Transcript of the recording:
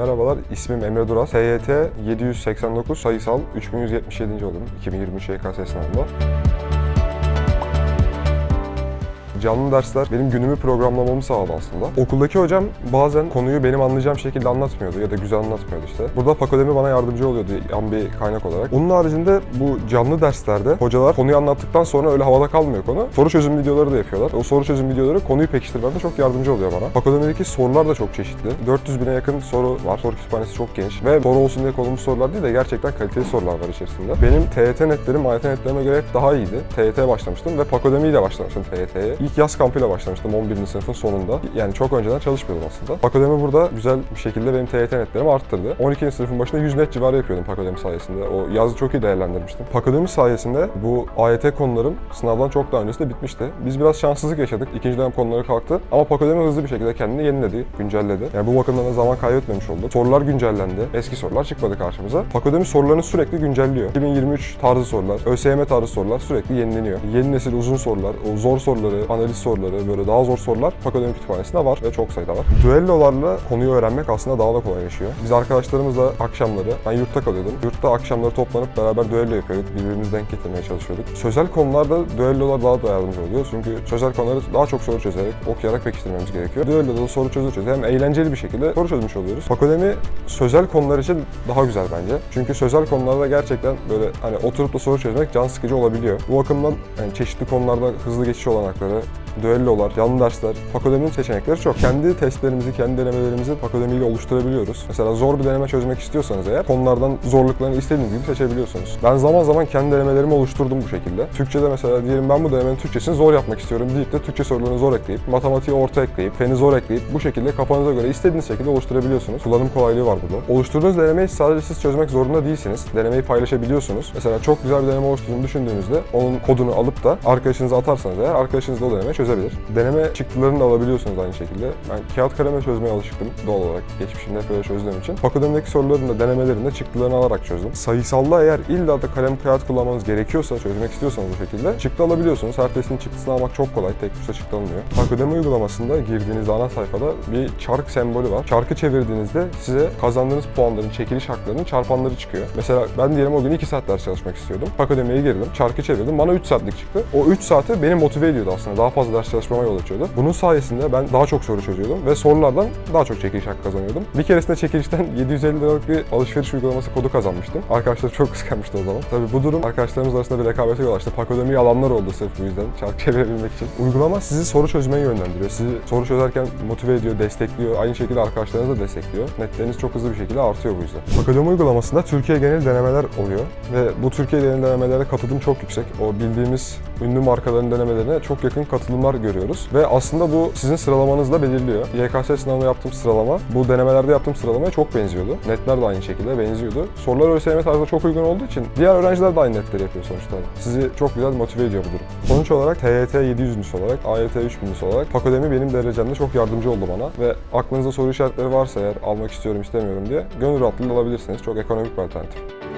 Merhabalar, ismim Emre Duras. TYT 789 sayısal 3177. oldum 2023 YKS sınavında. Canlı dersler benim günümü programlamamı sağladı aslında. Okuldaki hocam bazen konuyu benim anlayacağım şekilde anlatmıyordu ya da güzel anlatmıyordu işte. Burada Pakodemi bana yardımcı oluyordu yan bir kaynak olarak. Onun haricinde bu canlı derslerde hocalar konuyu anlattıktan sonra öyle havada kalmıyor konu. Soru çözüm videoları da yapıyorlar. O soru çözüm videoları konuyu pekiştirmemde çok yardımcı oluyor bana. Pakodemi'deki sorular da çok çeşitli. 400 bine yakın soru var. Soru kütüphanesi çok geniş. Ve soru olsun diye konulmuş sorular değil de gerçekten kaliteli sorular var içerisinde. Benim TYT netlerim AYT netlerime göre hep daha iyiydi. TYT'ye başlamıştım ve Pakodemi ile başlamıştım TYT'ye. İlk yaz kampıyla başlamıştım 11. sınıfın sonunda. Yani çok önceden çalışmıyordum aslında. Pakodemi burada güzel bir şekilde benim TYT netlerimi arttırdı. 12. sınıfın başında 100 net civarı yapıyordum Pakodemi sayesinde. O yazı çok iyi değerlendirmiştim. Pakodemi sayesinde bu AYT konularım sınavdan çok daha öncesinde bitmişti. Biz biraz şanssızlık yaşadık. İkinci dönem konuları kalktı. Ama Pakodemi hızlı bir şekilde kendini yeniledi, güncelledi. Yani bu bakımdan da zaman kaybetmemiş olduk. Sorular güncellendi. Eski sorular çıkmadı karşımıza. Pakodemi sorularını sürekli güncelliyor. 2023 tarzı sorular, ÖSYM tarzı sorular sürekli yenileniyor. Yeni nesil uzun sorular, o zor soruları, analiz soruları, böyle daha zor sorular Pakodemi kütüphanesinde var ve çok sayıda var. Düellolarla konuyu öğrenmek aslında daha da kolaylaşıyor. Biz arkadaşlarımızla akşamları, ben yurtta kalıyordum. Yurtta akşamları toplanıp beraber düello yapıyorduk. Birbirimizi denk getirmeye çalışıyorduk. Sözel konularda düellolar daha da yardımcı oluyor. Çünkü sözel konuları daha çok soru çözerek, okuyarak pekiştirmemiz gerekiyor. Düelloda da soru çöze çöze hem eğlenceli bir şekilde soru çözmüş oluyoruz. Pakodemi sözel konular için daha güzel bence. Çünkü sözel konularda gerçekten böyle hani oturup da soru çözmek can sıkıcı olabiliyor. Bu bakımdan yani çeşitli konularda hızlı geçiş olanakları, düellolar, yanlı dersler, Pakodemi'nin seçenekleri çok. Kendi testlerimizi, kendi denemelerimizi Pakodemi ile oluşturabiliyoruz. Mesela zor bir deneme çözmek istiyorsanız eğer konulardan zorluklarını istediğiniz gibi seçebiliyorsunuz. Ben zaman zaman kendi denemelerimi oluşturdum bu şekilde. Türkçe'de mesela diyelim ben bu denemenin Türkçesini zor yapmak istiyorum deyip de Türkçe sorularını zor ekleyip, matematiği orta ekleyip, feni zor ekleyip bu şekilde kafanıza göre istediğiniz şekilde oluşturabiliyorsunuz. Kullanım kolaylığı var burada. Oluşturduğunuz denemeyi sadece siz çözmek zorunda değilsiniz. Denemeyi paylaşabiliyorsunuz. Mesela çok güzel bir deneme oluşturduğunu düşündüğünüzde onun kodunu alıp da arkadaşınıza atarsanız eğer arkadaşınız da o denemeyi çözebilir. Deneme çıktılarını da alabiliyorsunuz aynı şekilde. Ben kağıt kaleme çözmeye alışıktım doğal olarak. Geçmişimde hep böyle çözdüğüm için. Pakodemi'deki soruların da denemelerini de çıktılarını alarak çözdüm. Sayısalda eğer illa da kalem kağıt kullanmanız gerekiyorsa, çözmek istiyorsanız bu şekilde çıktı alabiliyorsunuz. Her testin çıktısını almak çok kolay. Tek tuşla çıktı alınıyor. Pakodemi uygulamasında girdiğiniz ana sayfada bir çark sembolü var. Çarkı çevirdiğinizde size kazandığınız puanların, çekiliş haklarının çarpanları çıkıyor. Mesela ben diyelim o gün 2 saat ders çalışmak istiyordum. Pakodemi'ye girdim, çarkı çevirdim. Bana 3 saatlik çıktı. O 3 saati beni motive ediyordu aslında. Daha fazla ders çalışmama yol açıyordu. Bunun sayesinde ben daha çok soru çözüyordum ve sorulardan daha çok çekiliş hakkı kazanıyordum. Bir keresinde çekilişten 750 liralık bir alışveriş uygulaması kodu kazanmıştım. Arkadaşlar çok kıskanmıştı o zaman. Tabii bu durum arkadaşlarımız arasında bir rekabete yol açtı. Pakodemi'yi alanlar oldu sırf bu yüzden. Çark çevirebilmek için. Uygulama sizi soru çözmeye yönlendiriyor. Sizi soru çözerken motive ediyor, destekliyor. Aynı şekilde arkadaşlarınız da destekliyor. Netleriniz çok hızlı bir şekilde artıyor bu yüzden. Pakodemi uygulamasında Türkiye genel denemeler oluyor. Ve bu Türkiye genel denemelere katılım çok yüksek. O bildiğimiz ünlü markaların denemelerine çok yakın katılımlar görüyoruz. Ve aslında bu sizin sıralamanızı da belirliyor. YKS sınavında yaptığım sıralama bu denemelerde yaptığım sıralamaya çok benziyordu. Netler de aynı şekilde benziyordu. Sorular ÖSYM tarzında çok uygun olduğu için diğer öğrenciler de aynı netleri yapıyor sonuçta. Sizi çok güzel motive ediyor bu durum. Sonuç olarak TYT 700'lüsü olarak, AYT 3000'lüsü olarak Pakodemi benim derecemde çok yardımcı oldu bana ve aklınızda soru işaretleri varsa eğer almak istiyorum istemiyorum diye gönül rahatlığıyla alabilirsiniz. Çok ekonomik bir alternatif.